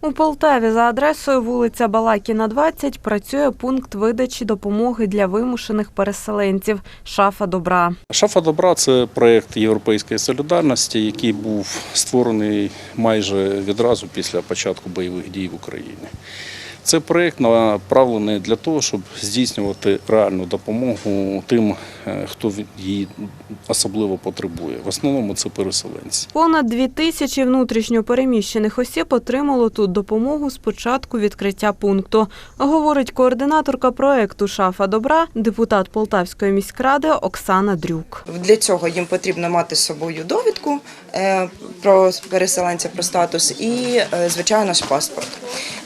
У Полтаві за адресою вулиця Балакіна, 20 працює пункт видачі допомоги для вимушених переселенців Шафа добра. Шафа добра це проєкт Європейської солідарності, який був створений майже відразу після початку бойових дій в Україні. Це проєкт направлений для того, щоб здійснювати реальну допомогу тим, е, хто її особливо потребує. В основному це переселенці. Понад дві тисячі внутрішньо переміщених осіб отримало тут допомогу з початку відкриття пункту, говорить координаторка проекту Шафа добра, депутат Полтавської міськради Оксана Дрюк. Для цього їм потрібно мати з собою довідку е, про переселенця про статус і, е, звичайно ж, паспорт.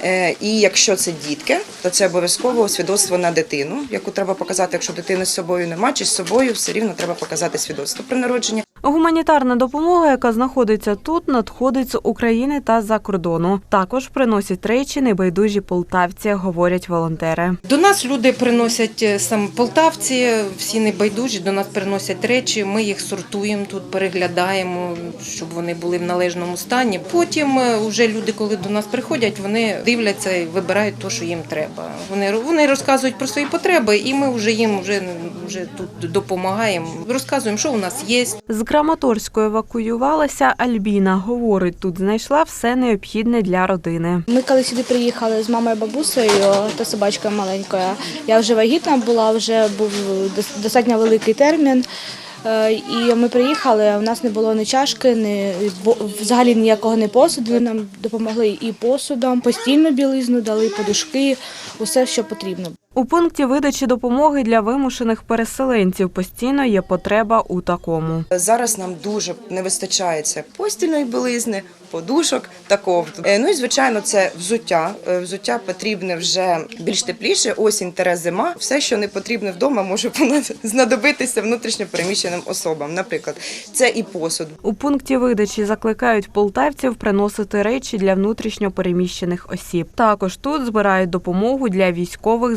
Е, І якщо це дітки, то це обов'язково свідоцтво на дитину, яку треба показати, якщо дитини з собою нема, чи з собою все рівно треба показати свідоцтво про народження. Гуманітарна допомога, яка знаходиться тут, надходить з України та за кордону. Також приносять речі небайдужі полтавці, говорять волонтери. До нас люди приносять е, саме полтавці, всі небайдужі, до нас приносять речі. Ми їх сортуємо тут, переглядаємо, щоб вони були в належному стані. Потім е, вже люди, коли до нас приходять, вони дивляться і вибирають те, що їм треба. Вони вони розказують про свої потреби, і ми вже їм вже, вже тут допомагаємо. Розказуємо, що у нас є. З Краматорської евакуювалася Альбіна. Говорить, тут знайшла все необхідне для родини. Ми коли сюди приїхали з мамою бабусею та собачкою маленькою. Я вже вагітна була, вже був достатньо великий термін. Е, І ми приїхали, у нас не було ні чашки, ні взагалі ніякого не посуду. Нам допомогли і посудом, постільну білизну дали, подушки, усе, що потрібно. У пункті видачі допомоги для вимушених переселенців постійно є потреба у такому. Зараз нам дуже не вистачає це постільної білизни, подушок та ковдру. Е, Ну і звичайно, це взуття. Е, Взуття потрібне вже більш тепліше. Осінь тере зима. Все, що не потрібне вдома, може знадобитися внутрішньо переміщеним особам. Наприклад, це і посуд. У пункті видачі закликають полтавців приносити речі для внутрішньо переміщених осіб. Також тут збирають допомогу для військових